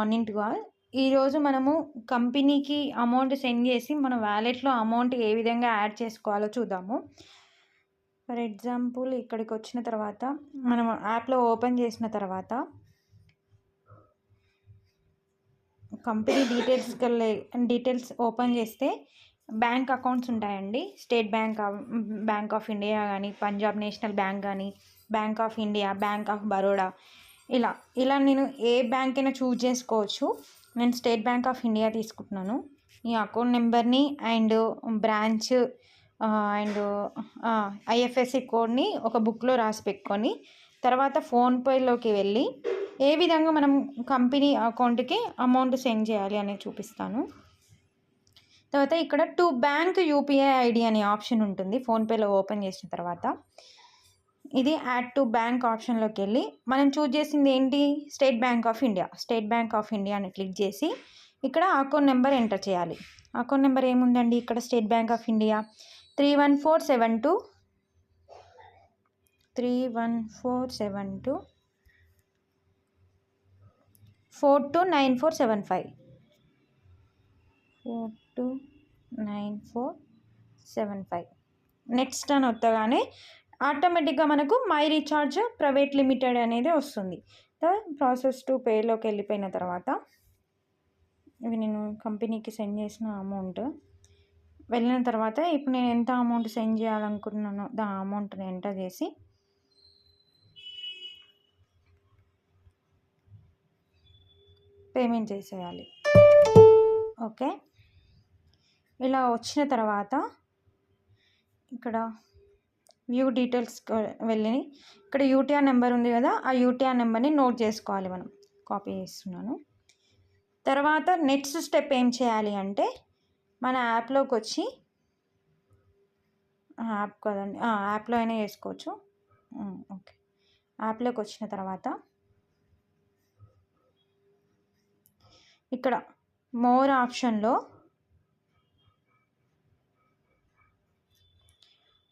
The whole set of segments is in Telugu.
మార్నింగ్ టు ఆల్ ఈరోజు మనము కంపెనీకి అమౌంట్ సెండ్ చేసి మన వ్యాలెట్లో అమౌంట్ ఏ విధంగా యాడ్ చేసుకోవాలో చూద్దాము. ఫర్ ఎగ్జాంపుల్ ఇక్కడికి వచ్చిన తర్వాత మనం యాప్లో ఓపెన్ చేసిన తర్వాత కంపెనీ డీటెయిల్స్ డీటెయిల్స్ ఓపెన్ చేస్తే బ్యాంక్ అకౌంట్స్ ఉంటాయండి. State Bank Bank of India కానీ పంజాబ్ నేషనల్ బ్యాంక్ కానీ Bank of India Bank of Baroda ఇలా ఇలా నేను ఏ బ్యాంక్ అయినా చూజ్ చేసుకోవచ్చు. నేను స్టేట్ బ్యాంక్ ఆఫ్ ఇండియా తీసుకుంటున్నాను. ఈ అకౌంట్ నెంబర్ని అండ్ బ్రాంచ్ అండ్ ఐఎఫ్ఎస్సి కోడ్ని ఒక బుక్లో రాసి పెట్టుకొని తర్వాత ఫోన్పేలోకి వెళ్ళి ఏ విధంగా మనం కంపెనీ అకౌంట్కి అమౌంట్ సెండ్ చేయాలి అనేది చూపిస్తాను. తర్వాత ఇక్కడ టు బ్యాంక్ యూపీఐ ఐడి అనే ఆప్షన్ ఉంటుంది. ఫోన్పేలో ఓపెన్ చేసిన తర్వాత. ఇది యాడ్ టు బ్యాంక్ ఆప్షన్లోకి వెళ్ళి మనం చూజ్ చేసింది ఏంటి? State Bank of India State Bank of India అని క్లిక్ చేసి ఇక్కడ అకౌంట్ నెంబర్ ఎంటర్ చేయాలి. అకౌంట్ నెంబర్ ఏముందండి? ఇక్కడ State Bank of India three one four seven two three one four seven two four two nine four seven five four two nine four seven five next అని వస్తగానే ఆటోమేటిక్గా మనకు మై రీఛార్జ్ ప్రైవేట్ లిమిటెడ్ అనేది వస్తుంది. ప్రాసెస్ టు పేలోకి వెళ్ళిపోయిన తర్వాత ఇవి నేను కంపెనీకి సెండ్ చేసిన అమౌంట్. వెళ్ళిన తర్వాత ఇప్పుడు నేను ఎంత అమౌంట్ సెండ్ చేయాలనుకుంటున్నానో దా అమౌంట్ని ఎంటర్ చేసి పేమెంట్ చేసేయాలి. ఓకే? ఇలా వచ్చిన తర్వాత ఇక్కడ వ్యూ డీటెయిల్స్ వెళ్ళి ఇక్కడ యూటీఆర్ నెంబర్ ఉంది కదా ఆ యూటీఆర్ నెంబర్ని నోట్ చేసుకోవాలి మనం. కాపీ చేస్తున్నాను. తర్వాత నెక్స్ట్ స్టెప్ ఏం చేయాలి అంటే మన యాప్లోకి వచ్చి యాప్ కదండి యాప్లో అయినా చేసుకోవచ్చు. ఓకే యాప్లోకి వచ్చిన తర్వాత ఇక్కడ మోర్ ఆప్షన్లో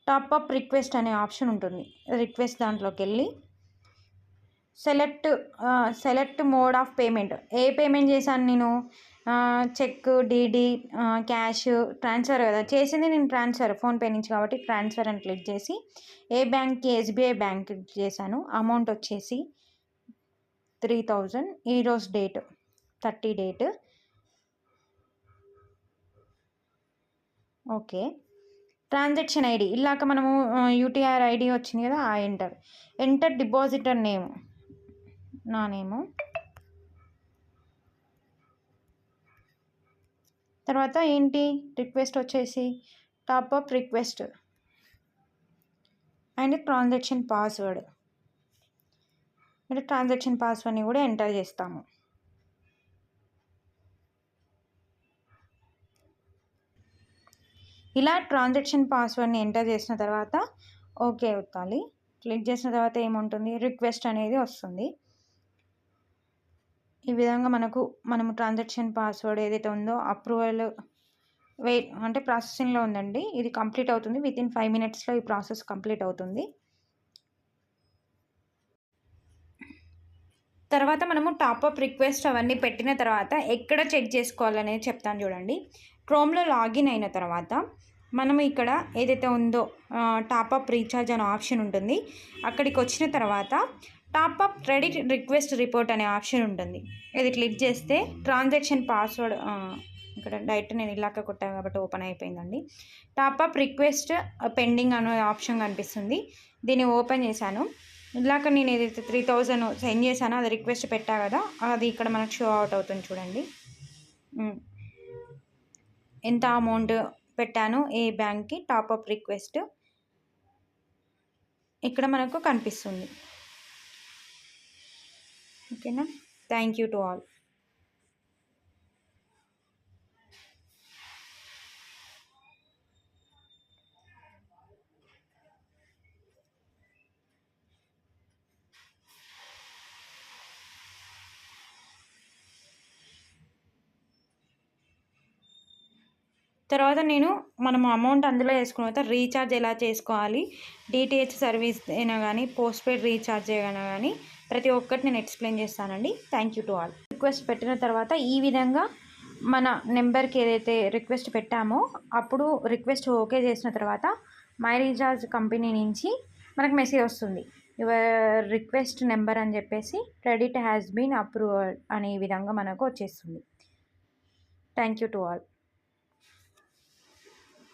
టాప్ అప్ రిక్వెస్ట్ అనే ఆప్షన్ ఉంటుంది. రిక్వెస్ట్ దాంట్లోకి వెళ్ళి select select mode of payment. A payment చేశాను నేను? చెక్ డీడీ క్యాష్ ట్రాన్స్ఫర్ కదా. చేసింది నేను ట్రాన్స్ఫర్ ఫోన్పే నుంచి కాబట్టి ట్రాన్స్ఫర్ అని క్లిక్ చేసి ఏ బ్యాంక్కి ఎస్బీఐ బ్యాంక్ చేశాను అమౌంట్ వచ్చేసి త్రీ థౌజండ్. ఈరోజు date thirty date. Okay. Transaction ID. ఇలాక మనము యూటీఆర్ ఐడి వచ్చింది కదా ఆ ఎంటర్. ఎంటర్ డిపాజిటర్ నేమ్ నా నేము. తర్వాత ఏంటి? రిక్వెస్ట్ వచ్చేసి top up request and transaction password అంటే ట్రాన్సాక్షన్ పాస్వర్డ్ని కూడా ఎంటర్ చేస్తాము. ఇలా ట్రాన్సాక్షన్ పాస్వర్డ్ని ఎంటర్ చేసిన తర్వాత ఓకే ఒత్తాలి క్లిక్ చేసిన తర్వాత ఏముంటుంది? రిక్వెస్ట్ అనేది వస్తుంది. ఈ విధంగా మనకు మనము ట్రాన్సాక్షన్ పాస్వర్డ్ ఏదైతే ఉందో అప్రూవల్ వెయిట్ అంటే ప్రాసెసింగ్లో ఉందండి. ఇది కంప్లీట్ అవుతుంది. విత్ ఇన్ ఫైవ్ మినిట్స్లో ఈ ప్రాసెస్ కంప్లీట్ అవుతుంది. తర్వాత మనము టాప్అప్ రిక్వెస్ట్ అవన్నీ పెట్టిన తర్వాత ఎక్కడ చెక్ చేసుకోవాలనేది చెప్తాను చూడండి. క్రోమ్లో లాగిన్ అయిన తర్వాత మనం ఇక్కడ ఏదైతే ఉందో టాప్అప్ రీఛార్జ్ అనే ఆప్షన్ ఉంటుంది. అక్కడికి వచ్చిన తర్వాత top up credit request report అనే ఆప్షన్ ఉంటుంది. ఇది క్లిక్ చేస్తే ట్రాన్సాక్షన్ పాస్వర్డ్ ఇక్కడ డైరెక్ట్ నేను ఇలాక కొట్టాను కాబట్టి ఓపెన్ అయిపోయిందండి. టాప్అప్ రిక్వెస్ట్ పెండింగ్ అనే ఆప్షన్ కనిపిస్తుంది. దీన్ని ఓపెన్ చేశాను. ఇలాక నేను ఏదైతే త్రీ థౌజండ్ సెండ్ చేశానో అది రిక్వెస్ట్ పెట్టా కదా అది ఇక్కడ మనకు షో అవుట్ అవుతుంది చూడండి. ఎంత అమౌంట్ పెట్టాను? ఏ బ్యాంక్కి టాప్అప్ రిక్వెస్ట్ ఇక్కడ మనకు కనిపిస్తుంది. ఓకేనా థ్యాంక్ యూ టు ఆల్ తర్వాత నేను మనం అమౌంట్ అందులో వేసుకున్న తర్వాత రీఛార్జ్ ఎలా చేసుకోవాలి? డిటిహెచ్ సర్వీస్ అయినా కానీ పోస్ట్ పెయిడ్ రీఛార్జ్ అయినా కానీ ప్రతి ఒక్కటి నేను ఎక్స్ప్లెయిన్ చేస్తానండి. Thank you to all request పెట్టిన తర్వాత ఈ విధంగా మన నెంబర్కి ఏదైతే రిక్వెస్ట్ పెట్టామో అప్పుడు రిక్వెస్ట్ ఓకే చేసిన తర్వాత మై రీఛార్జ్ కంపెనీ నుంచి మనకు మెసేజ్ వస్తుంది. యువర్ రిక్వెస్ట్ నెంబర్ అని చెప్పేసి క్రెడిట్ హ్యాస్ బీన్ అప్రూవల్ అనే విధంగా మనకు వచ్చేస్తుంది. Thank you to all